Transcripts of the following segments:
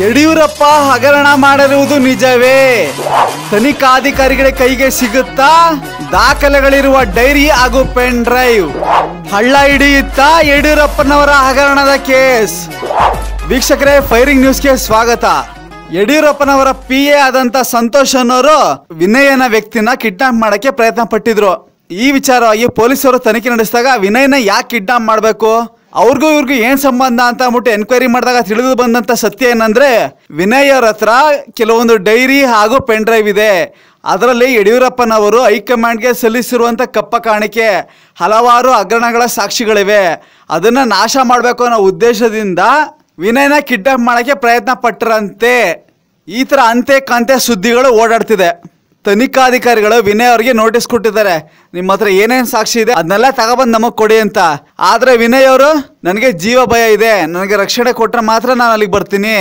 ಯಡಿಯೂರಪ್ಪ ಹಗರಣ ಮಾಡಿರುವುದು ನಿಜವೇ? ತನಿಖಾಧಿಕಾರಿಗಳ ಕೈಗೆ ಸಿಗುತ್ತಾ? ದಾಖಲೆಗಳಿರುವ ಡೈರಿ ಹಾಗೂ ಪೆನ್ ಡ್ರೈವ್? ಹಳ್ಳ ಹಿಡಿಯುತ್ತಾ ಯಡಿಯೂರಪ್ಪನವರ ಹಗರಣದ ಕೇಸ್? ವೀಕ್ಷಕರೇ, ಫೈರಿಂಗ್ ನ್ಯೂಸ್ಗೆ ಸ್ವಾಗತ. ಯಡಿಯೂರಪ್ಪನವರ ಪಿ ಎ ಆದಂತ ಸಂತೋಷ್ ಅನ್ನೋರು ವಿನಯನ ವ್ಯಕ್ತಿನ ಕಿಡ್ನಾಪ್ ಮಾಡಕ್ಕೆ ಪ್ರಯತ್ನ ಪಟ್ಟಿದ್ರು ಈ ವಿಚಾರವಾಗಿ ಪೊಲೀಸರು ತನಿಖೆ ನಡೆಸಿದಾಗ ವಿನಯನ ಯಾಕೆ ಕಿಡ್ನಾಪ್ ಮಾಡಬೇಕು? ಅವ್ರಿಗೂ ಇವ್ರಿಗೂ ಏನ್ ಸಂಬಂಧ ಅಂತ ಅಂದ್ಬಿಟ್ಟು ಎನ್ಕ್ವೈರಿ ಮಾಡಿದಾಗ ತಿಳಿದು ಬಂದಂತ ಸತ್ಯ ಏನಂದ್ರೆ ವಿನಯ್ ಅವ್ರ ಹತ್ರ ಕೆಲವೊಂದು ಡೈರಿ ಹಾಗೂ ಪೆನ್ ಡ್ರೈವ್ ಇದೆ. ಅದರಲ್ಲಿ ಯಡಿಯೂರಪ್ಪನವರು ಹೈಕಮಾಂಡ್ಗೆ ಸಲ್ಲಿಸಿರುವಂತ ಕಪ್ಪ ಕಾಣಿಕೆ, ಹಲವಾರು ಹಗರಣಗಳ ಸಾಕ್ಷಿಗಳಿವೆ. ಅದನ್ನ ನಾಶ ಮಾಡಬೇಕು ಅನ್ನೋ ಉದ್ದೇಶದಿಂದ ವಿನಯನ ಕಿಡ್ನಾಪ್ ಮಾಡೋಕ್ಕೆ ಪ್ರಯತ್ನ ಪಟ್ಟರಂತೆ. ಈ ಥರ ಅಂತೆ ಕಾಂತೆ ಸುದ್ದಿಗಳು ಓಡಾಡ್ತಿದೆ. ತನಿಖಾಧಿಕಾರಿಗಳು ವಿನಯ್ ಅವರಿಗೆ ನೋಟಿಸ್ ಕೊಟ್ಟಿದ್ದಾರೆ. ನಿಮ್ಮ ಹತ್ರ ಏನೇನು ಸಾಕ್ಷಿ ಇದೆ? ಅದನ್ನೆಲ್ಲ ತಗೊಬಂದು ನಮಗೆ ಕೊಡಿ ಅಂತ. ಆದರೆ ವಿನಯ್ ಅವರು, ನನಗೆ ಜೀವ ಭಯ ಇದೆ. ನನಗೆ ರಕ್ಷಣೆ ಕೊಟ್ಟರೆ ಮಾತ್ರ ನಾನು ಅಲ್ಲಿಗೆ ಬರ್ತೀನಿ.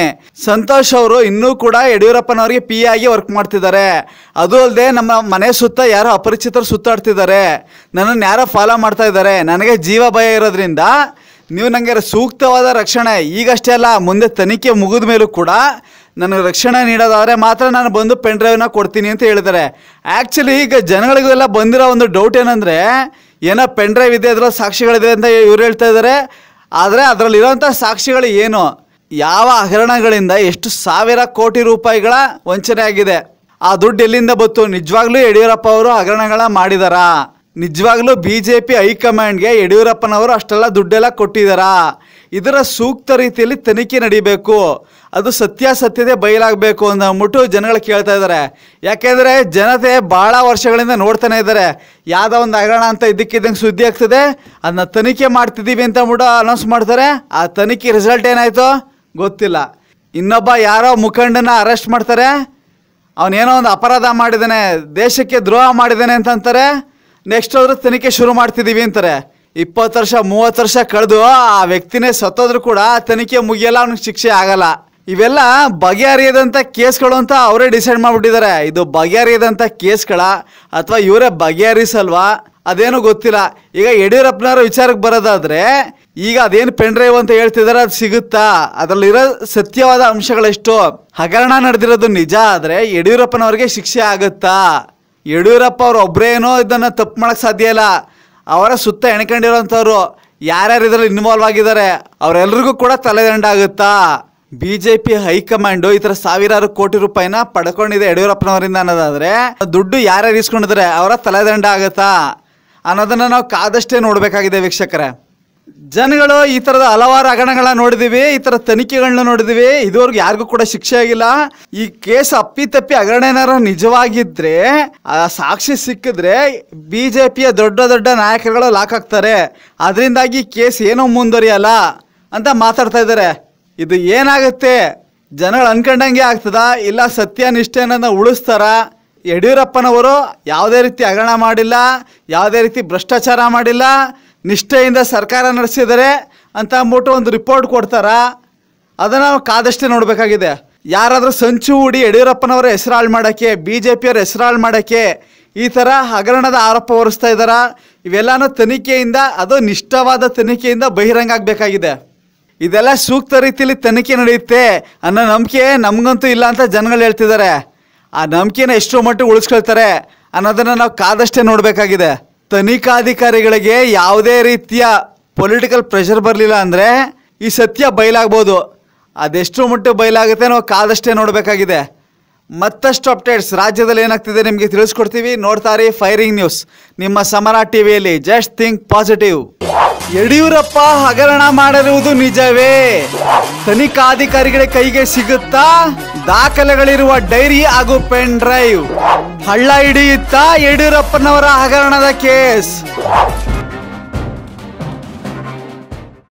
ಸಂತೋಷ್ ಅವರು ಇನ್ನೂ ಕೂಡ ಯಡಿಯೂರಪ್ಪನವರಿಗೆ ಪಿ ಆಗಿ ವರ್ಕ್ ಮಾಡ್ತಿದ್ದಾರೆ. ಅದು ಅಲ್ಲದೆ ನಮ್ಮ ಮನೆ ಸುತ್ತ ಯಾರೋ ಅಪರಿಚಿತರು ಸುತ್ತಾಡ್ತಿದ್ದಾರೆ. ನನ್ನನ್ನು ಯಾರೋ ಫಾಲೋ ಮಾಡ್ತಾ ಇದ್ದಾರೆ. ನನಗೆ ಜೀವ ಭಯ ಇರೋದ್ರಿಂದ ನೀವು ನನಗೆ ಸೂಕ್ತವಾದ ರಕ್ಷಣೆ. ಈಗಷ್ಟೇ ಅಲ್ಲ, ಮುಂದೆ ತನಿಖೆ ಮುಗಿದ ಮೇಲೂ ಕೂಡ ನನಗೆ ರಕ್ಷಣೆ ನೀಡೋದಾದರೆ ಮಾತ್ರ ನಾನು ಬಂದು ಪೆನ್ ಡ್ರೈವ್ನ ಕೊಡ್ತೀನಿ ಅಂತ ಹೇಳಿದ್ದಾರೆ. ಆ್ಯಕ್ಚುಲಿ ಈಗ ಜನಗಳಿಗೆಲ್ಲ ಬಂದಿರೋ ಒಂದು ಡೌಟ್ ಏನಂದರೆ, ಏನೋ ಪೆನ್ ಡ್ರೈವ್ ಇದೆ, ಅದರಲ್ಲಿ ಸಾಕ್ಷಿಗಳಿದೆ ಅಂತ ಇವ್ರು ಹೇಳ್ತಾ ಇದ್ದಾರೆ. ಆದರೆ ಅದರಲ್ಲಿರೋಂಥ ಸಾಕ್ಷಿಗಳು ಏನು? ಯಾವ ಹಗರಣಗಳಿಂದ ಎಷ್ಟು ಸಾವಿರ ಕೋಟಿ ರೂಪಾಯಿಗಳ ವಂಚನೆ ಆಗಿದೆ? ಆ ದುಡ್ಡು ಎಲ್ಲಿಂದ ಬಂತು? ನಿಜವಾಗ್ಲೂ ಯಡಿಯೂರಪ್ಪ ಅವರು ಹಗರಣಗಳ ಮಾಡಿದಾರಾ? ನಿಜವಾಗ್ಲೂ ಬಿ ಜೆ ಪಿ ಹೈಕಮಾಂಡ್ಗೆ ಯಡಿಯೂರಪ್ಪನವರು ಅಷ್ಟೆಲ್ಲ ದುಡ್ಡೆಲ್ಲ ಕೊಟ್ಟಿದ್ದಾರಾ ಇದರ ಸೂಕ್ತ ರೀತಿಯಲ್ಲಿ ತನಿಖೆ ನಡಿಬೇಕು. ಅದು ಸತ್ಯಾಸತ್ಯತೆ ಬಯಲಾಗಬೇಕು ಅಂತ ಅಂದ್ಬಿಟ್ಟು ಜನಗಳು ಕೇಳ್ತಾ ಇದ್ದಾರೆ. ಯಾಕೆಂದರೆ ಜನತೆ ಭಾಳ ವರ್ಷಗಳಿಂದ ನೋಡ್ತಾನೆ ಇದ್ದಾರೆ. ಯಾವುದೋ ಒಂದು ಹಗರಣ ಅಂತ ಇದ್ದಕ್ಕಿದ್ದಂಗೆ ಸುದ್ದಿ ಆಗ್ತದೆ. ಅದನ್ನ ತನಿಖೆ ಮಾಡ್ತಿದ್ದೀವಿ ಅಂತ ಅಂದ್ಬಿಟ್ಟು ಅನೌನ್ಸ್ ಮಾಡ್ತಾರೆ. ಆ ತನಿಖೆ ರಿಸಲ್ಟ್ ಏನಾಯಿತು? ಗೊತ್ತಿಲ್ಲ. ಇನ್ನೊಬ್ಬ ಯಾರೋ ಮುಖಂಡನ ಅರೆಸ್ಟ್ ಮಾಡ್ತಾರೆ. ಅವನೇನೋ ಒಂದು ಅಪರಾಧ ಮಾಡಿದ್ದಾನೆ, ದೇಶಕ್ಕೆ ದ್ರೋಹ ಮಾಡಿದ್ದಾನೆ ಅಂತಂತಾರೆ ನೆಕ್ಸ್ಟ್ ಹೋದ್ರೆ ತನಿಖೆ ಶುರು ಮಾಡ್ತಿದ್ದೀವಿ ಅಂತಾರೆ. ಇಪ್ಪತ್ತು ವರ್ಷ, ಮೂವತ್ತು ವರ್ಷ ಕಳೆದು ಆ ವ್ಯಕ್ತಿನೇ ಸತ್ತೋದ್ರೂ ಕೂಡ ತನಿಖೆ ಮುಗಿಯಲ್ಲ, ಅವ್ನಿಗೆ ಶಿಕ್ಷೆ ಆಗಲ್ಲ. ಇವೆಲ್ಲ ಬಗೆಹರಿಯದಂಥ ಕೇಸ್ಗಳು ಅಂತ ಅವರೇ ಡಿಸೈಡ್ ಮಾಡಿಬಿಟ್ಟಿದ್ದಾರೆ. ಇದು ಬಗೆಹರಿಯದಂಥ ಕೇಸ್ಗಳ ಅಥವಾ ಇವರೇ ಬಗೆಹರಿಸಲ್ವಾ? ಅದೇನು ಗೊತ್ತಿಲ್ಲ. ಈಗ ಯಡಿಯೂರಪ್ಪನವರ ವಿಚಾರಕ್ಕೆ ಬರೋದಾದರೆ, ಈಗ ಅದೇನು ಪೆಂಡ್ರೈವ್ ಅಂತ ಹೇಳ್ತಿದ್ದಾರೆ ಅದು ಸಿಗುತ್ತಾ? ಅದರಲ್ಲಿರೋ ಸತ್ಯವಾದ ಅಂಶಗಳೆಷ್ಟು? ಹಗರಣ ನಡೆದಿರೋದು ನಿಜ ಆದರೆ ಯಡಿಯೂರಪ್ಪನವ್ರಿಗೆ ಶಿಕ್ಷೆ ಆಗುತ್ತಾ? ಯಡಿಯೂರಪ್ಪ ಅವ್ರು ಒಬ್ಬರೇನೋ ಇದನ್ನು ತಪ್ಪು ಮಾಡೋಕ್ಕೆ ಸಾಧ್ಯ ಇಲ್ಲ. ಅವರ ಸುತ್ತ ಎಣ್ಕೊಂಡಿರೋಂಥವ್ರು ಯಾರ್ಯಾರು ಇದರಲ್ಲಿ ಇನ್ವಾಲ್ವ್ ಆಗಿದ್ದಾರೆ ಅವರೆಲ್ಲರಿಗೂ ಕೂಡ ತಲೆದಂಡ ಆಗುತ್ತಾ ಬಿ ಜೆ ಪಿ ಹೈಕಮಾಂಡು ಈ ತರ ಸಾವಿರಾರು ಕೋಟಿ ರೂಪಾಯಿನ ಪಡ್ಕೊಂಡಿದೆ ಯಡಿಯೂರಪ್ಪನವರಿಂದ ಅನ್ನೋದಾದ್ರೆ, ದುಡ್ಡು ಯಾರ್ಯಾರು ಇಸ್ಕೊಂಡಿದ್ದಾರೆ ಅವರ ತಲೆದಂಡ ಆಗುತ್ತಾ? ಅನ್ನೋದನ್ನ ನಾವು ಕಾದಷ್ಟೇ ನೋಡಬೇಕಾಗಿದೆ ವೀಕ್ಷಕರೇ. ಜನಗಳು ಈ ಥರದ ಹಲವಾರು ಹಗರಣಗಳನ್ನ ನೋಡಿದೀವಿ, ಈ ಥರ ತನಿಖೆಗಳನ್ನ ನೋಡಿದೀವಿ, ಇದುವರೆಗೂ ಯಾರಿಗೂ ಕೂಡ ಶಿಕ್ಷೆ ಆಗಿಲ್ಲ. ಈ ಕೇಸ್ ಅಪ್ಪಿತಪ್ಪಿ ಹಗರಣ ಏನಾರು ನಿಜವಾಗಿದ್ರೆ, ಆ ಸಾಕ್ಷಿ ಸಿಕ್ಕಿದ್ರೆ ಬಿ ದೊಡ್ಡ ದೊಡ್ಡ ನಾಯಕರುಗಳು ಲಾಕ್ ಆಗ್ತಾರೆ. ಅದರಿಂದಾಗಿ ಕೇಸ್ ಏನೋ ಮುಂದುವರಿಯಲ್ಲ ಅಂತ ಮಾತಾಡ್ತಾ ಇದ್ದಾರೆ. ಇದು ಏನಾಗುತ್ತೆ? ಜನಗಳು ಅನ್ಕೊಂಡಂಗೆ ಆಗ್ತದ? ಇಲ್ಲ ಸತ್ಯನಿಷ್ಠೆನ ಉಳಿಸ್ತಾರ? ಯಡಿಯೂರಪ್ಪನವರು ಯಾವುದೇ ರೀತಿ ಹಗರಣ ಮಾಡಿಲ್ಲ, ಯಾವುದೇ ರೀತಿ ಭ್ರಷ್ಟಾಚಾರ ಮಾಡಿಲ್ಲ, ನಿಷ್ಠೆಯಿಂದ ಸರ್ಕಾರ ನಡೆಸಿದರೆ ಅಂತ ಅಂದ್ಬಿಟ್ಟು ಒಂದು ರಿಪೋರ್ಟ್ ಕೊಡ್ತಾರ? ಅದನ್ನು ಕಾದಷ್ಟೇ ನೋಡಬೇಕಾಗಿದೆ. ಯಾರಾದರೂ ಸಂಚು ಹೂಡಿ ಯಡಿಯೂರಪ್ಪನವರ ಹೆಸರಾಳು ಮಾಡೋಕ್ಕೆ ಬಿ ಜೆ ಪಿಯವ್ರ ಹೆಸರಾಳು ಮಾಡೋಕ್ಕೆ ಈ ಥರ ಹಗರಣದ ಆರೋಪ ಹೊರಿಸ್ತಾ ಇದ್ದಾರಾ? ಇವೆಲ್ಲನೂ ತನಿಖೆಯಿಂದ, ಅದು ನಿಷ್ಠವಾದ ತನಿಖೆಯಿಂದ ಬಹಿರಂಗ ಆಗಬೇಕಾಗಿದೆ ಇದೆಲ್ಲ ಸೂಕ್ತ ರೀತಿಯಲ್ಲಿ ತನಿಖೆ ನಡೆಯುತ್ತೆ ಅನ್ನೋ ನಂಬಿಕೆ ನಮಗಂತೂ ಇಲ್ಲ ಅಂತ ಜನಗಳು ಹೇಳ್ತಿದ್ದಾರೆ. ಆ ನಂಬಿಕೆನ ಎಷ್ಟೋ ಮಟ್ಟಿಗೆ ಉಳಿಸ್ಕೊಳ್ತಾರೆ ಅನ್ನೋದನ್ನು ನಾವು ಕಾದಷ್ಟೇ ನೋಡಬೇಕಾಗಿದೆ. ತನಿಖಾಧಿಕಾರಿಗಳಿಗೆ ಯಾವುದೇ ರೀತಿಯ ಪೊಲಿಟಿಕಲ್ ಪ್ರೆಷರ್ ಬರಲಿಲ್ಲ ಅಂದರೆ ಈ ಸತ್ಯ ಬಯಲಾಗ್ಬೋದು. ಅದೆಷ್ಟು ಮಟ್ಟಿಗೆ ಬಯಲಾಗುತ್ತೆ ನಾವು ಕಾದಷ್ಟೇ ನೋಡಬೇಕಾಗಿದೆ. ಮತ್ತಷ್ಟು ಅಪ್ಡೇಟ್ಸ್ ರಾಜ್ಯದಲ್ಲಿ ಏನಾಗ್ತಿದೆ ನಿಮಗೆ ತಿಳಿಸ್ಕೊಡ್ತೀವಿ. ನೋಡ್ತಾರಿ ಫೈರಿಂಗ್ ನ್ಯೂಸ್ ನಿಮ್ಮ ಸಮರ ಟಿವಿಯಲ್ಲಿ ಜಸ್ಟ್ ಥಿಂಕ್ ಪಾಸಿಟಿವ್ ಯಡಿಯೂರಪ್ಪ ಹಗರಣ ಮಾಡಿರುವುದು ನಿಜವೇ? ತನಿಖಾಧಿಕಾರಿಗಳ ಕೈಗೆ ಸಿಗುತ್ತಾ? ದಾಖಲೆಗಳಿರುವ ಡೈರಿ ಹಾಗೂ ಪೆನ್ ಡ್ರೈವ್. ಹಳ್ಳ ಹಿಡಿಯುತ್ತಾ ಯಡಿಯೂರಪ್ಪನವರ ಹಗರಣದ ಕೇಸ್?